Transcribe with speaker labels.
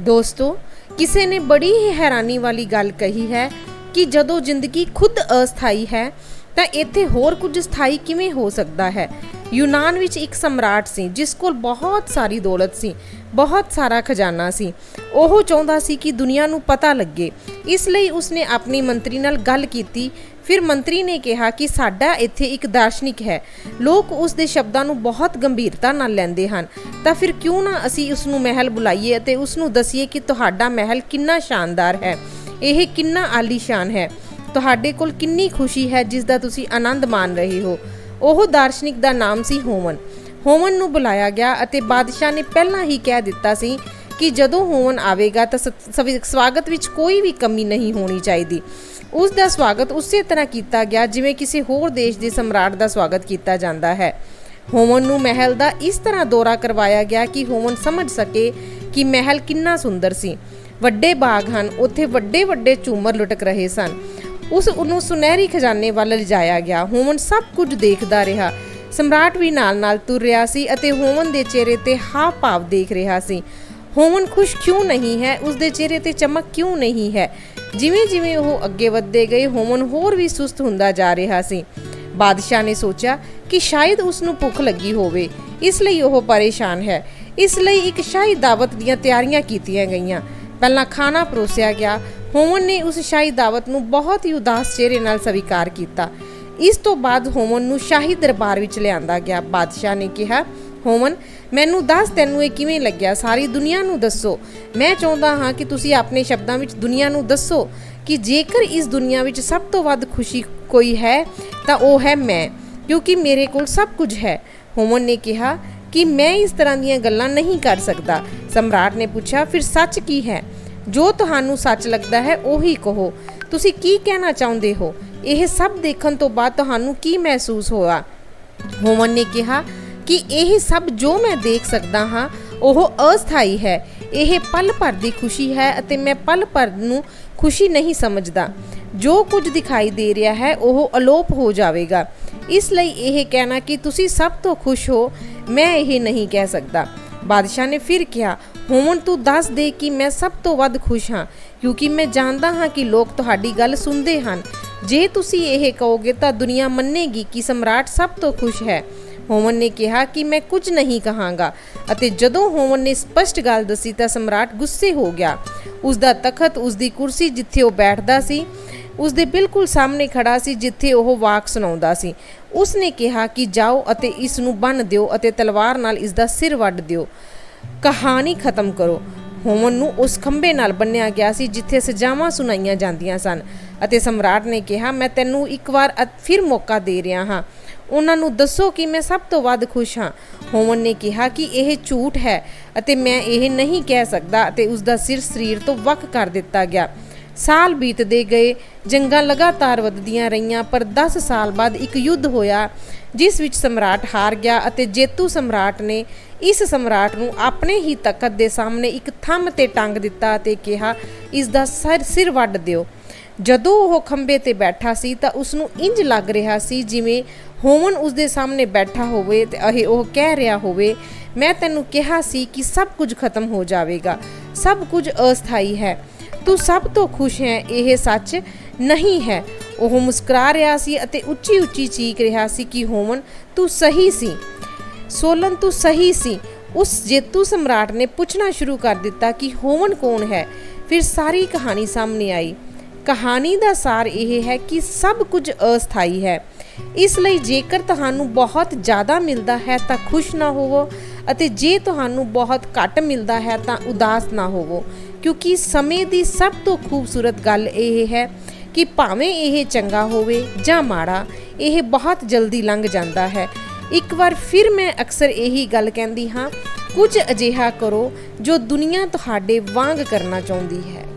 Speaker 1: ਦੋਸਤੋ, ਕਿਸੇ ਨੇ ਬੜੀ ਹੀ ਹੈਰਾਨੀ ਵਾਲੀ ਗੱਲ ਕਹੀ ਹੈ ਕਿ ਜਦੋਂ ਜ਼ਿੰਦਗੀ ਖੁਦ ਅਸਥਾਈ ਹੈ, ਤਾਂ ਇੱਥੇ ਹੋਰ ਕੁਝ ਸਥਾਈ ਕਿਵੇਂ ਹੋ ਸਕਦਾ ਹੈ? ਯੂਨਾਨ ਵਿੱਚ ਇੱਕ ਸਮਰਾਟ ਸੀ, ਜਿਸ ਕੋਲ ਬਹੁਤ ਸਾਰੀ ਦੌਲਤ ਸੀ, ਬਹੁਤ ਸਾਰਾ ਖਜ਼ਾਨਾ ਸੀ। ਉਹ ਚਾਹੁੰਦਾ ਸੀ ਕਿ ਦੁਨੀਆ ਨੂੰ ਪਤਾ ਲੱਗੇ। ਇਸ ਲਈ ਉਸਨੇ ਆਪਣੀ ਮੰਤਰੀ ਨਾਲ ਗੱਲ ਕੀਤੀ ਫਿਰ ਮੰਤਰੀ ਨੇ ਕਿਹਾ ਕਿ ਸਾਡਾ ਇੱਥੇ ਇੱਕ ਦਾਰਸ਼ਨਿਕ ਹੈ। ਲੋਕ ਉਸ ਦੇ ਸ਼ਬਦਾਂ ਨੂੰ ਬਹੁਤ ਗੰਭੀਰਤਾ ਨਾਲ ਲੈਂਦੇ ਹਨ। ਤਾਂ ਫਿਰ ਕਿਉਂ ਨਾ ਅਸੀਂ ਉਸ ਨੂੰ ਮਹਿਲ ਬੁਲਾਈਏ ਅਤੇ ਉਸ ਨੂੰ ਦਸੀਏ ਕਿ ਤੁਹਾਡਾ ਮਹਿਲ ਕਿੰਨਾ ਸ਼ਾਨਦਾਰ ਹੈ। ਇਹ ਕਿੰਨਾ ਆਲੀਸ਼ਾਨ ਹੈ। ਤੁਹਾਡੇ ਕੋਲ ਕਿੰਨੀ ਖੁਸ਼ੀ ਹੈ ਜਿਸ ਦਾ ਤੁਸੀਂ ਆਨੰਦ ਮਾਣ ਰਹੇ ਹੋ। ਉਹ ਦਾਰਸ਼ਨਿਕ ਦਾ ਨਾਮ ਸੀ ਹੋਮਨ। ਹੋਮਨ ਨੂੰ ਬੁਲਾਇਆ ਗਿਆ ਅਤੇ ਬਾਦਸ਼ਾਹ ਨੇ ਪਹਿਲਾਂ ਹੀ ਕਹਿ ਦਿੱਤਾ ਸੀ ਕਿ ਜਦੋਂ ਹੋਮਨ ਆਵੇਗਾ ਤਾਂ ਸ- ਸਵਾਗਤ ਵਿੱਚ ਕੋਈ ਵੀ ਕਮੀ ਨਹੀਂ ਹੋਣੀ ਚਾਹੀਦੀ। ਉਸ ਦਾ ਸਵਾਗਤ ਉਸੇ ਤਰ੍ਹਾਂ ਕੀਤਾ ਗਿਆ ਜਿਵੇਂ ਕਿਸੇ ਹੋਰ ਦੇਸ਼ ਦੇ ਸਮਰਾਟ ਦਾ ਸਵਾਗਤ ਕੀਤਾ ਜਾਂਦਾ ਹੈ। ਹੋਮਨ ਨੂੰ ਮਹਿਲ ਦਾ ਇਸ ਤਰ੍ਹਾਂ ਦੌਰਾ ਕਰਵਾਇਆ ਗਿਆ ਕਿ ਹੋਮਨ ਸਮਝ ਸਕੇ ਕਿ ਮਹਿਲ ਕਿੰਨਾ ਸੁੰਦਰ ਸੀ। ਵੱਡੇ ਬਾਗ ਹਨ, ਉੱਥੇ ਵੱਡੇ ਵੱਡੇ ਝੂਮਰ ਲੁਟਕ ਰਹੇ ਸਨ। ਉਸ ਨੂੰ ਸੁਨਹਿਰੀ ਖਜ਼ਾਨੇ ਵੱਲ ਲਿਜਾਇਆ ਗਿਆ। ਹੋਮਨ ਸਭ ਕੁਝ ਦੇਖਦਾ ਰਿਹਾ। ਸਮਰਾਟ ਵੀ ਨਾਲ-ਨਾਲ ਤੁਰ ਰਿਹਾ ਸੀ ਅਤੇ ਹੋਮਨ ਦੇ ਚਿਹਰੇ ਤੇ ਹਾਵ ਭਾਵ ਦੇਖ ਰਿਹਾ ਸੀ। ਹੋਮਨ ਖੁਸ਼ ਕਿਉਂ ਨਹੀਂ ਹੈ? ਉਸ ਦੇ ਚਿਹਰੇ ਤੇ ਚਮਕ ਕਿਉਂ ਨਹੀਂ ਹੈ? ਜਿਵੇਂ ਜਿਵੇਂ ਉਹ ਅੱਗੇ ਵਧਦੇ ਗਏ, ਹੋਮਨ ਹੋਰ ਵੀ ਸੁਸਤ ਹੁੰਦਾ ਜਾ ਰਿਹਾ ਸੀ। ਬਾਦਸ਼ਾਹ ਨੇ ਸੋਚਿਆ ਕਿ ਸ਼ਾਇਦ ਉਸ ਨੂੰ ਭੁੱਖ ਲੱਗੀ ਹੋਵੇ। ਇਸ ਲਈ ਉਹ ਪਰੇਸ਼ਾਨ ਹੈ। ਇਸ ਲਈ ਇੱਕ ਸ਼ਾਹੀ ਦਾਵਤ ਦੀਆਂ ਤਿਆਰੀਆਂ ਕੀਤੀਆਂ ਗਈਆਂ। ਪਹਿਲਾਂ ਖਾਣਾ ਪਰੋਸਿਆ ਗਿਆ। ਹੋਮਨ ਨੇ ਉਸ ਸ਼ਾਹੀ ਦਾਵਤ ਨੂੰ ਬਹੁਤ ਹੀ ਉਦਾਸ ਚਿਹਰੇ ਨਾਲ ਸਵੀਕਾਰ ਕੀਤਾ। ਇਸ ਤੋਂ ਬਾਅਦ ਹੋਮਨ ਨੂੰ ਸ਼ਾਹੀ ਦਰਬਾਰ ਵਿੱਚ ਲਿਆਂਦਾ ਗਿਆ। ਬਾਦਸ਼ਾਹ ਨੇ ਕਿਹਾ ਹੋਮਨ ਮੈਨੂੰ ਦੱਸ ਤੈਨੂੰ ਇਹ ਕਿਵੇਂ ਲੱਗਿਆ? ਸਾਰੀ ਦੁਨੀਆ ਨੂੰ ਦੱਸੋ। ਮੈਂ ਚਾਹੁੰਦਾ ਹਾਂ ਕਿ ਤੁਸੀਂ ਆਪਣੇ ਸ਼ਬਦਾਂ ਵਿੱਚ ਦੁਨੀਆ ਨੂੰ ਦੱਸੋ ਕਿ ਜੇਕਰ ਇਸ ਦੁਨੀਆ ਵਿੱਚ ਸਭ ਤੋਂ ਵੱਧ ਖੁਸ਼ੀ ਕੋਈ ਹੈ, ਤਾਂ ਉਹ ਹੈ ਮੈਂ, ਕਿਉਂਕਿ ਮੇਰੇ ਕੋਲ ਸਭ ਕੁਝ ਹੈ। ਹੋਮਨ ਨੇ ਕਿਹਾ ਕਿ ਮੈਂ ਇਸ ਤਰ੍ਹਾਂ ਦੀਆਂ ਗੱਲਾਂ ਨਹੀਂ ਕਰ ਸਕਦਾ। ਸਮਰਾਟ ਨੇ ਪੁੱਛਿਆ, ਫਿਰ ਸੱਚ ਕੀ ਹੈ? ਜੋ ਤੁਹਾਨੂੰ ਸੱਚ ਲੱਗਦਾ ਹੈ, ਉਹੀ ਕਹੋ। ਤੁਸੀਂ ਕੀ ਕਹਿਣਾ ਚਾਹੁੰਦੇ ਹੋ? ਇਹ ਸਭ ਦੇਖਣ ਤੋਂ ਬਾਅਦ ਤੁਹਾਨੂੰ ਕੀ ਮਹਿਸੂਸ ਹੋਇਆ? ਹੋਮਨ ਨੇ ਕਿਹਾ ਕਿ ਇਹ ਸਭ ਜੋ ਮੈਂ ਦੇਖ ਸਕਦਾ ਹਾਂ, ਉਹ ਅਸਥਾਈ ਹੈ। ਇਹ ਪਲ ਭਰ ਦੀ ਖੁਸ਼ੀ ਹੈ ਅਤੇ ਮੈਂ ਪਲ ਭਰ ਨੂੰ ਖੁਸ਼ੀ ਨਹੀਂ ਸਮਝਦਾ। ਜੋ ਕੁਝ ਦਿਖਾਈ ਦੇ ਰਿਹਾ ਹੈ, ਉਹ ਅਲੋਪ ਹੋ ਜਾਵੇਗਾ। ਇਸ ਲਈ ਇਹ ਕਹਿਣਾ ਕਿ ਤੁਸੀਂ ਸਭ ਤੋਂ ਖੁਸ਼ ਹੋ, ਮੈਂ ਇਹ ਨਹੀਂ ਕਹਿ ਸਕਦਾ। ਬਾਦਸ਼ਾਹ ਨੇ ਫਿਰ ਕਿਹਾ ਹੁਣ ਤੂੰ ਦੱਸ ਦੇ ਕਿ ਮੈਂ ਸਭ ਤੋਂ ਵੱਧ ਖੁਸ਼ ਹਾਂ, ਕਿਉਂਕਿ ਮੈਂ ਜਾਣਦਾ ਹਾਂ ਕਿ ਲੋਕ ਤੁਹਾਡੀ ਗੱਲ ਸੁਣਦੇ ਹਨ। ਜੇ ਤੁਸੀਂ ਇਹ ਕਹੋਗੇ ਤਾਂ ਦੁਨੀਆ ਮੰਨੇਗੀ ਕਿ ਸਮਰਾਟ ਸਭ ਤੋਂ ਖੁਸ਼ ਹੈ। ਹੋਮਨ ਨੇ ਕਿਹਾ ਕਿ ਮੈਂ ਕੁਝ ਨਹੀਂ ਕਹਾਂਗਾ ਅਤੇ ਜਦੋਂ ਹੋਮਨ ਨੇ ਸਪਸ਼ਟ ਗੱਲ ਦੱਸੀ ਤਾਂ ਸਮਰਾਟ ਗੁੱਸੇ ਹੋ ਗਿਆ। ਉਸ ਦਾ ਤਖਤ ਉਸ ਦੀ ਕੁਰਸੀ ਜਿੱਥੇ ਉਹ ਬੈਠਦਾ ਸੀ ਉਸ ਦੇ ਬਿਲਕੁਲ ਸਾਹਮਣੇ ਖੜਾ ਸੀ ਜਿੱਥੇ ਉਹ ਵਾਕ ਸੁਣਾਉਂਦਾ ਸੀ। ਉਸ ਨੇ ਕਿਹਾ ਕਿ ਜਾਓ ਅਤੇ ਇਸ ਨੂੰ ਬੰਨ ਦਿਓ ਅਤੇ ਤਲਵਾਰ ਨਾਲ ਇਸ ਦਾ ਸਿਰ ਵੱਢ ਦਿਓ। ਕਹਾਣੀ ਖਤਮ ਕਰੋ। ਹੋਮਨ ਨੂੰ ਉਸ ਖੰਭੇ ਨਾਲ ਬੰਨਿਆ ਗਿਆ ਸੀ ਜਿੱਥੇ ਸਜ਼ਾਵਾਂ ਸੁਣਾਈਆਂ ਜਾਂਦੀਆਂ ਸਨ ਅਤੇ ਸਮਰਾਟ ਨੇ ਕਿਹਾ, ਮੈਂ ਤੈਨੂੰ ਇੱਕ ਵਾਰ ਫਿਰ ਮੌਕਾ ਦੇ ਰਿਹਾ ਹਾਂ। ਉਹਨਾਂ ਨੂੰ ਦੱਸੋ ਕਿ ਮੈਂ ਸਭ ਤੋਂ ਵੱਧ ਖੁਸ਼ ਹਾਂ। ਹੋਮਨ ਨੇ ਕਿਹਾ ਕਿ ਇਹ ਝੂਠ ਹੈ ਅਤੇ ਮੈਂ ਇਹ ਨਹੀਂ ਕਹਿ ਸਕਦਾ ਅਤੇ ਉਸ ਦਾ ਸਿਰ ਸਰੀਰ ਤੋਂ ਵੱਖ ਕਰ ਦਿੱਤਾ ਗਿਆ। ਸਾਲ ਬੀਤਦੇ ਗਏ, ਜੰਗਾਂ ਲਗਾਤਾਰ ਵੱਧਦੀਆਂ ਰਹੀਆਂ, ਪਰ 10 ਸਾਲ ਬਾਅਦ ਇੱਕ ਯੁੱਧ ਹੋਇਆ, ਜਿਸ ਵਿੱਚ ਸਮਰਾਟ ਹਾਰ ਗਿਆ ਅਤੇ ਜੇਤੂ ਸਮਰਾਟ ਨੇ ਇਸ ਸਮਰਾਟ ਨੂੰ ਆਪਣੇ ਹੀ ਤਖਤ ਦੇ ਸਾਹਮਣੇ ਇੱਕ ਥੰਮ ਤੇ ਟੰਗ ਦਿੱਤਾ ਅਤੇ ਕਿਹਾ ਇਸ ਦਾ ਸਿਰ ਵੱਢ ਦਿਓ। ਜਦੋਂ ਉਹ ਖੰਬੇ ਤੇ ਬੈਠਾ ਸੀ ਤਾਂ ਉਸ ਨੂੰ ਇੰਜ ਲੱਗ ਰਿਹਾ ਸੀ ਜਿਵੇਂ ਹੋਮਨ ਉਸ ਦੇ ਸਾਹਮਣੇ ਬੈਠਾ ਹੋਵੇ ਤੇ ਇਹ ਉਹ ਕਹਿ ਰਿਹਾ ਹੋਵੇ, ਮੈਂ ਤੈਨੂੰ ਕਿਹਾ ਸੀ ਕਿ ਸਭ ਕੁਝ ਖਤਮ ਹੋ ਜਾਵੇਗਾ, ਸਭ ਕੁਝ ਅਸਥਾਈ ਹੈ। ਤੂੰ ਸਭ ਤੋਂ ਖੁਸ਼ ਹੈ, ਇਹ ਸੱਚ ਨਹੀਂ ਹੈ। ਉਹ ਮੁਸਕਰਾ ਰਿਹਾ ਸੀ ਅਤੇ ਉੱਚੀ ਉੱਚੀ ਚੀਕ ਰਿਹਾ ਸੀ ਕਿ ਹੋਮਨ ਤੂੰ ਸਹੀ ਸੀ। ਸੋਲਨ, ਤੂੰ ਸਹੀ ਸੀ। ਉਸ ਜੇਤੂ ਸਮਰਾਟ ਨੇ ਪੁੱਛਣਾ ਸ਼ੁਰੂ ਕਰ ਦਿੱਤਾ ਕਿ ਹੋਮਨ ਕੌਣ ਹੈ? ਫਿਰ ਸਾਰੀ ਕਹਾਣੀ ਸਾਹਮਣੇ ਆਈ। ਕਹਾਣੀ ਦਾ ਸਾਰ ਇਹ ਹੈ ਕਿ ਸਭ ਕੁਝ ਅਸਥਾਈ ਹੈ। ਇਸ ਲਈ ਜੇਕਰ ਤੁਹਾਨੂੰ ਬਹੁਤ ਜ਼ਿਆਦਾ ਮਿਲਦਾ ਹੈ ਤਾਂ ਖੁਸ਼ ਨਾ ਹੋਵੋ ਅਤੇ ਜੇ ਤੁਹਾਨੂੰ ਬਹੁਤ ਘੱਟ ਮਿਲਦਾ ਹੈ ਤਾਂ ਉਦਾਸ ਨਾ ਹੋਵੋ। ਕਿਉਂਕਿ ਸਮੇਂ ਦੀ ਸਭ ਤੋਂ ਖੂਬਸੂਰਤ ਗੱਲ ਇਹ ਹੈ ਕਿ ਭਾਵੇਂ ਇਹ ਚੰਗਾ ਹੋਵੇ ਜਾਂ ਮਾੜਾ, ਇਹ ਬਹੁਤ ਜਲਦੀ ਲੰਘ ਜਾਂਦਾ ਹੈ। ਇੱਕ ਵਾਰ ਫਿਰ ਮੈਂ ਅਕਸਰ ਇਹੀ ਗੱਲ ਕਹਿੰਦੀ ਹਾਂ, ਕੁਝ ਅਜਿਹਾ ਕਰੋ ਜੋ ਦੁਨੀਆ ਤੁਹਾਡੇ ਵਾਂਗ ਕਰਨਾ ਚਾਹੁੰਦੀ ਹੈ।